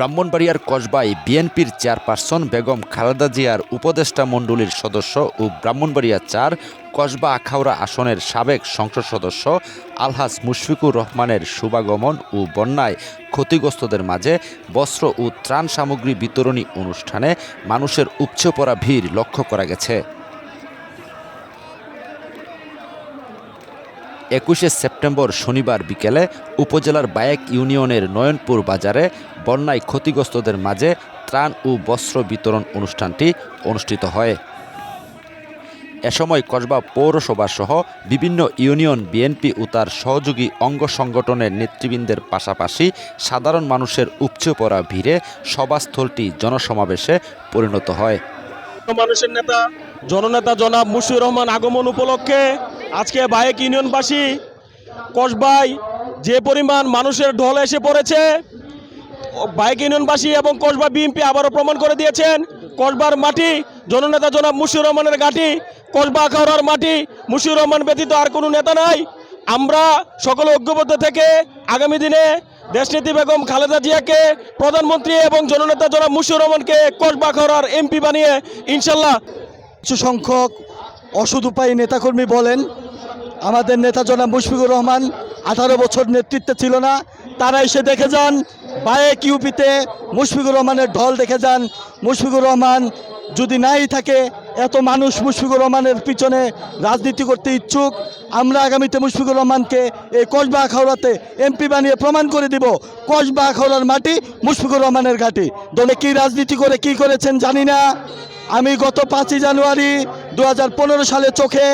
ব্রাহ্মণবাড়িয়ার কসবায় বিএনপির চেয়ারপারসন বেগম খালেদা জিয়ার উপদেষ্টা মণ্ডলীর সদস্য ও ব্রাহ্মণবাড়িয়া চার কসবা আখাউড়া আসনের সাবেক সংসদ সদস্য আলহাজ মুশফিকুর রহমানের শুভাগমন ও বন্যায় ক্ষতিগ্রস্তদের মাঝে বস্ত্র ও ত্রাণ সামগ্রী বিতরণী অনুষ্ঠানে মানুষের উপচে পড়া ভিড় লক্ষ্য করা গেছে। একুশে সেপ্টেম্বর শনিবার বিকেলে উপজেলার বায়েক ইউনিয়নের নয়নপুর বাজারে বন্যায় ক্ষতিগ্রস্তদের মাঝে ত্রাণ ও বস্ত্র বিতরণ অনুষ্ঠানটি অনুষ্ঠিত হয়। এ সময় কসবা পৌরসভা সহ বিভিন্ন ইউনিয়ন, বিএনপি ও তার সহযোগী অঙ্গ সংগঠনের নেতৃবৃন্দের পাশাপাশি সাধারণ মানুষের উপচে পড়া ভিড়ে সভাস্থলটি জনসমাবেশে পরিণত হয়। মানুষের নেতা, জননেতা জনাব মুশিউর রহমান আগমন উপলক্ষে আজকে বায়েক ইউনিয়নবাসী কসবায় যে পরিমাণ মানুষের ঢল এসে পড়েছে বাইক ইউনিয়নবাসী এবং কসবা বিএনপি আবারও প্রমাণ করে দিয়েছেন কসবার মাটি, জননেতা জনাব মুশিউর রহমানের ঘাঁটি কসবা আখাউড়ার মাটি, মুশিউর রহমান ব্যতীত আর কোনো নেতা নাই। আমরা সকল ঐক্যবদ্ধ থেকে আগামী দিনে দেশনীতি বেগম খালেদা জিয়াকে, প্রধানমন্ত্রী এবং জননেতা জনাব মুশিউর রহমানকে কসবা আখাউড়ার এমপি বানিয়ে ইনশাল্লাহ কিছু সংখ্যক অসুদ উপায়ী নেতাকর্মী বলেন, আমাদের নেতা জনাব মুশফিকুর রহমান আঠারো বছর নেতৃত্বে ছিল না তারা এসে দেখে যান, বায়েক ইউপিতে মুশফিকুর রহমানের ঢল দেখে যান। মুশফিকুর রহমান যদি নাই থাকে, এত মানুষ মুশফিকুর রহমানের পিছনে রাজনীতি করতে ইচ্ছুক। আমরা আগামীতে মুশফিকুর রহমানকে এই কসবা আখাউড়াতে এমপি বানিয়ে প্রমাণ করে দিব, কসবা আখাউড়ার মাটি মুশফিকুর রহমানের ঘাটি। দলে কি রাজনীতি করে, কি করেছেন জানি না। আমি গত পাঁচই জানুয়ারি দু সালে চোখে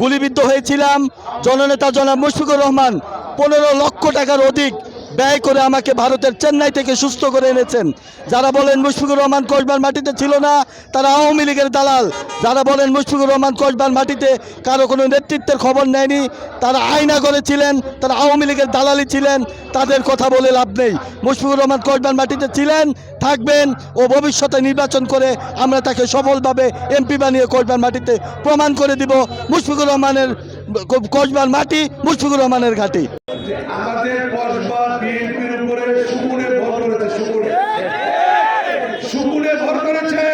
গুলিবিদ্ধ হয়েছিলাম। জননেতা জনাব মুশফিকুর রহমান পনেরো লক্ষ টাকার অধিক ব্যয় করে আমাকে ভারতের চেন্নাই থেকে সুস্থ করে এনেছেন। যারা বলেন মুশফিকুর রহমান কসবার মাটিতে ছিল না, তারা আওয়ামী লীগের দালাল। যারা বলেন মুশফিকুর রহমান কসবার মাটিতে কারও কোনো নেতৃত্বের খবর নেয়নি, তারা আয়না করেছিলেন, তারা আওয়ামী লীগের দালালি ছিলেন, তাদের কথা বলে লাভ নেই। মুশফিকুর রহমান কসবার মাটিতে ছিলেন, থাকবেন ও ভবিষ্যতে নির্বাচন করে আমরা তাকে সফলভাবে এমপি বানিয়ে কসবার মাটিতে প্রমাণ করে দিব। মুশফিকুর রহমানের কসবার মাটি মুশফিকুর রহমানের ঘাটি। আমাদের কসবা বিএনপির উপরে সুকুনে ভর করেছে সুকুনে সুকুনে ভর করেছে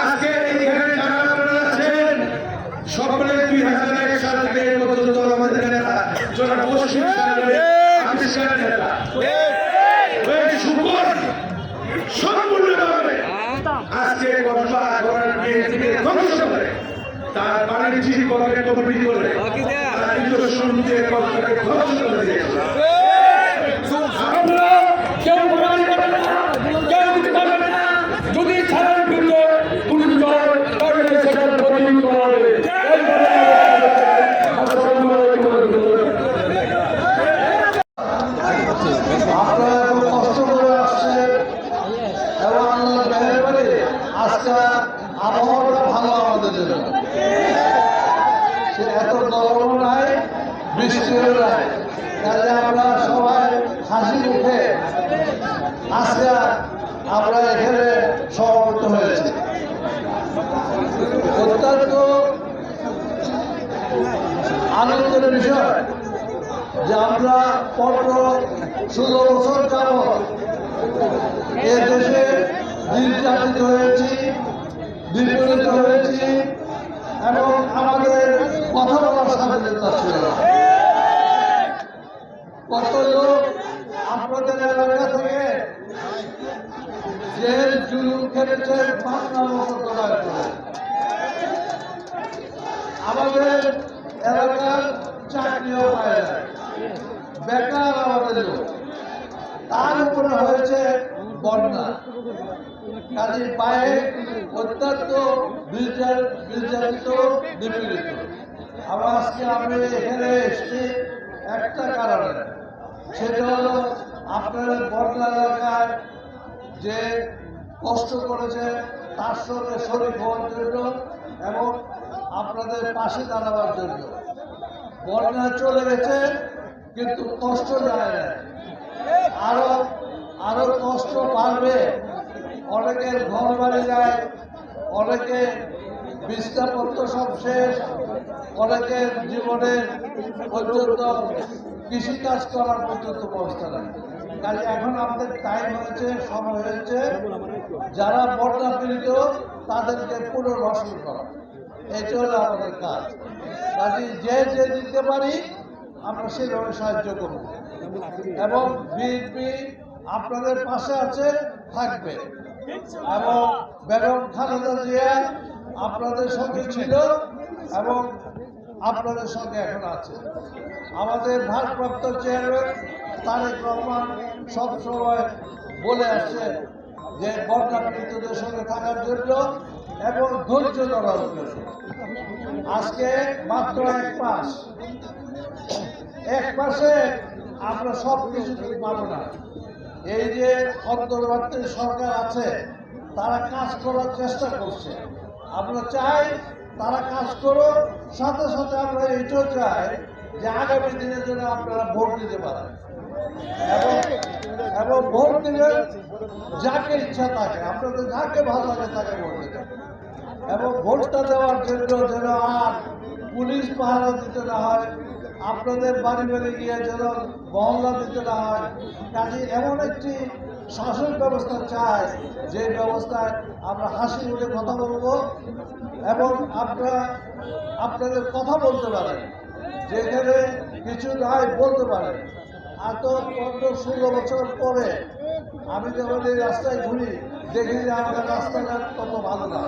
আজকে এখানে যারা আপনারা আছেন সকলে দুই হাজার এক সাল থেকে এই পর্যন্ত আমাদের নেতা যারা পশ্চিম আবিষ্কার নেতা ওই সুকুন সম্পূর্ণভাবে আজকে কসবা করার বিএনপিকে ধ্বংস করে তার বাণিজ্যিক কত বৃদ্ধি করে তার নিজস্ব নিজের কর্মকে ধ্বংস করে দিয়েছে আমরা কেউ প্রমাণ করবে না কেউ দিতে পারবে না যদি ছাড়ার ভিতরে কোনো দল তাহলে সেটার প্রতিনিধি করা হবে আপনারা এত কষ্ট করে আসছেন এবং আল্লাহ মেহরবানি আজকে আবহাওয়াটা ভালো আমাদের জন্য সে এত গরম নাই তাহলে আমরা সবাই হাসি মুখে আজকে আমরা এখানে সমবেত হয়েছি অত্যন্ত আনন্দের বিষয় যে আমরা পনেরো ষোলো বছর যাবৎ এ দেশে নির্যাতিত হয়েছি, নিপীড়িত হয়েছি এবং আমাদের কথা বলার স্বাধীনতা ছিল না। কত লোক আপনাদের এলাকা থেকে। জেল জুলুম মোকদ্দমায় আমাদের এলাকার চাকরিও পায় বেকার আমাদের। তার উপরে হয়েছে বন্যা। কাজে পায়ে অত্যন্ত বিচারিত নিপীড়িত। আবার আজকে আমি এখানে এসেছি একটা কারণে। সেটা হলো আপনাদের বন্যা এলাকায় যে কষ্ট করেছে, তার সঙ্গে শরীর হওয়ার জন্য এবং আপনাদের পাশে দাঁড়াবার জন্য। বন্যা চলে গেছে, কিন্তু কষ্ট যায় না। আরও আরও কষ্ট বাড়বে। অনেকের ঘর বাড়ি যায়, অনেকে বিস্তাপত্র সব শেষ, অনেকের জীবনে পর্যন্ত কৃষিকাজ করার পর্যন্ত ব্যবস্থা নাই। কাজে এখন আমাদের টাইম হয়েছে, সময় হয়েছে। যারা বন্যা পীড়িত, তাদেরকে পুনর্বাসন করা। এটা হলো আমাদের কাজ। কাজে যে যে দিতে পারি, আমরা সেভাবে সাহায্য করব। এবং বিএনপি আপনাদের পাশে আছে, থাকবে। এবং বেগম খালেদা জিয়া আপনাদের সঙ্গে ছিল। এবং আপনাদের সঙ্গে এখন আছে। আমাদের ভারপ্রাপ্ত চেয়ারম্যান তারেক রহমান সবসময় বলে আসছে যে বন্যা পীড়িতদের সঙ্গে থাকার জন্য এবং ধৈর্য ধরার জন্য। আজকে মাত্র এক মাস। এক মাসে আমরা সব কিছু পাবো না। এই যে অন্তর্বর্তী সরকার আছে, তারা কাজ করার চেষ্টা করছে। আমরা চাই তারা কাজ করো, সাথে সাথে আমরা এটাও চাই যে আগামী দিনের জন্য আপনারা ভোট দিতে পারেন। এবং ভোট দিলে যাকে ইচ্ছা থাকে আপনাদের যাকে ভালো লাগে তাকে ভোট দেবেন এবং ভোটটা দেওয়ার জন্য যেন আর পুলিশ পাহারা দিতে না হয়, আপনাদের বাড়ি বাড়ি গিয়ে যেন মহল্লা দিতে না হয়। কাজে এমন একটি শাসন ব্যবস্থা চাই, যে ব্যবস্থায় আমরা হাসি মুখে কথা বলব। এবং আপনারা আপনাদের কথা বলতে পারেন। যেখানে কিছু নাই বলতে পারেন। আর তো পনেরো ষোলো বছর পরে আমি যখন এই রাস্তায় ঘুরি, দেখি যে আমাদের রাস্তাঘাট কত ভালো না।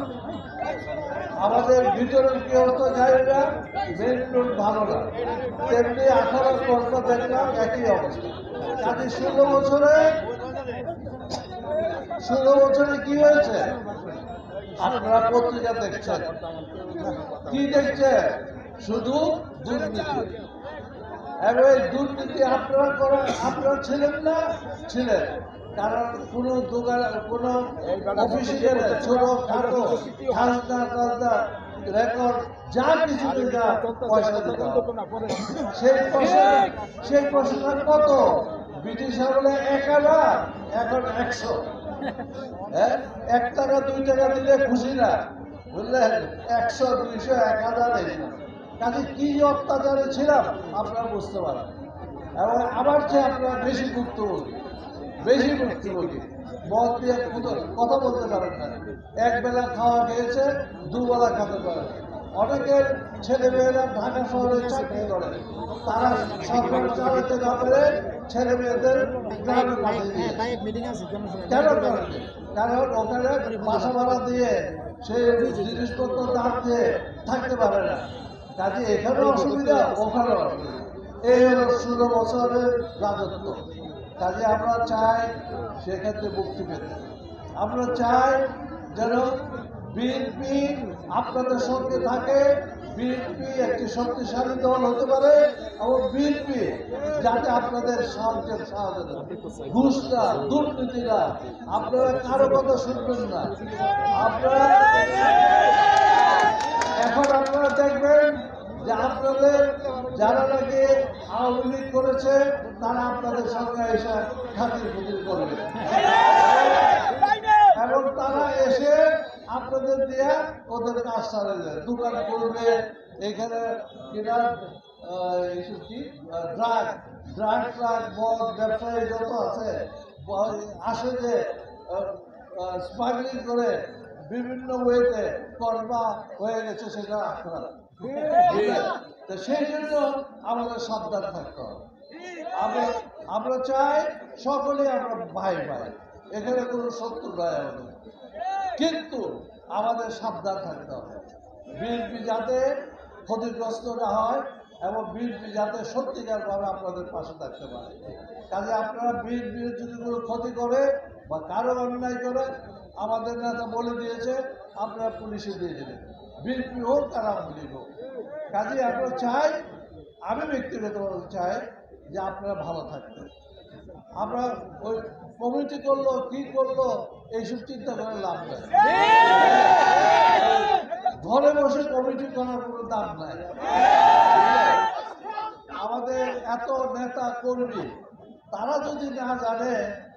আমাদের ভিতরের কি অবস্থা জানি না মেন রোড ভালো না। তেমনি আঠারো পর্ব দেখলাম একই অবস্থা। কাজে ষোলো বছরে ষোলো বছরে কি হয়েছে? আপনারা পত্রিকা দেখছেন। কি দেখছে? শুধু দুর্নীতি। এবং এই দুর্নীতি আপনারা করেন, আপনারা ছিলেন না? ছিলেন। কারণ কোনো দোকান, কোনো অফিসে গেলে ছোট খাটো রেকর্ড যা কিছু পয়সা দিতে সেই পয়সা, সেই পয়সাটা কত? ব্রিটিশ আমলে এক আনা এখন একশো। হ্যাঁ? এক টাকা দুই টাকা দিলে খুশি না। বুঝলেন? একশো, দুইশো, এক হাজার কাজে কি অত্যাচারে ছিলাম, আপনারা বুঝতে পারেন। এবং আবার চেয়ে আপনারা বেশি ভুক্তভোগী বেশি ভুক্তভোগী মদ দিয়ে কথা বলতে পারেন না। এক বেলা খাওয়া খেয়েছে, দুবেলা খেতে পারে অনেকের ছেলে মেয়েরা ঢাকা শহরে চাকরি করে। তারা সরকার চালাতে না পেরে ছেলে মেয়েদের গ্রামে পাঠিয়ে কেন করেন কারণ ওখানে বাসা ভাড়া দিয়ে সেই জিনিসপত্র দাম দিয়ে থাকতে পারে না। কাজে এখানেও অসুবিধা ওখানেও অসুবিধা। এই হলো ষোলো বছরের রাজত্ব। কাজে আমরা চাই সেক্ষেত্রে মুক্তি পেতে। আমরা চাই যেন বিএনপি আপনাদের সঙ্গে থাকে বিএনপি একটি শক্তিশালী দল হতে পারে এবং বিএনপি যাতে আপনাদের সাহায্যের সাহায্য দেয়। ঘুষ না দুর্নীতি না আপনারা কারও কথা শুনবেন না। আপনারা এখন আপনারা দেখবেন যে আপনাদের যারা নাকি আওয়ামী লীগ করেছে তারা আপনাদের সঙ্গে এসে খাতির খুতির করবে এবং তারা এসে আপনাদের দিয়ে ওদের কাজ চালিয়ে যায়। দোকান করবে এখানে কিনা কি? ড্রাগ ড্রাগ ট্রাগ মদ ব্যবসায়ী যত আছে আসে যে স্মাগলিং করে বিভিন্ন ওয়েতে কর্মা হয়ে গেছে সেটা আপনারা। তো সেই জন্য আমাদের সাবধান থাকতে হবে। আমরা আমরা চাই সকলে আমরা ভাই ভাই এখানে কোনো শত্রু নয় আমাদের। কিন্তু আমাদের সাবধান থাকতে হবে। বিএনপি যাতে ক্ষতিগ্রস্ত না হয় এবং বিএনপি যাতে সত্যিকারভাবে আপনাদের পাশে থাকতে পারে। কাজে আপনারা বিএনপি যদি কোনো ক্ষতি করে বা কারও অন্যায় করে, আমাদের নেতা বলে দিয়েছে, আপনারা পুলিশে দিয়ে দেবেন। বিএনপি হোক আর আওয়ামী হোক। কাজে আমরা চাই, আমি ব্যক্তিগতভাবে চাই যে আপনারা ভালো থাকবেন। আমরা ওই কমিটি করল, কি করল এইসব চিন্তা করে লাভ নেই। ঘরে বসে কমিটি করার কোনো দাম নাই। আমাদের এত নেতা কর্মী, তারা যদি না জানে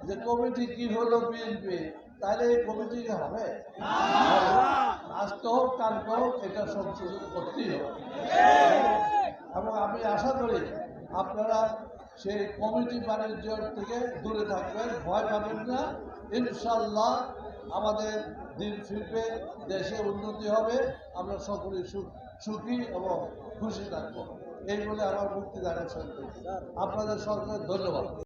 যে কমিটি কি হলো বিএনপি তাহলে এই কমিটি হবে? আজকে হোক কালকে হোক এটা সংশোধন করতেই হবে। এবং আমি আশা করি আপনারা সেই কমিটি বাণিজ্যের থেকে দূরে থাকবেন, ভয় পাবেন না। ইনশাল্লাহ আমাদের দিন ফিরবে, দেশে উন্নতি হবে, আমরা সকলে সুখ এবং খুশি থাকব। এই বলে আমার মুক্তি জানাচ্ছেন আপনাদের সরকার ধন্যবাদ।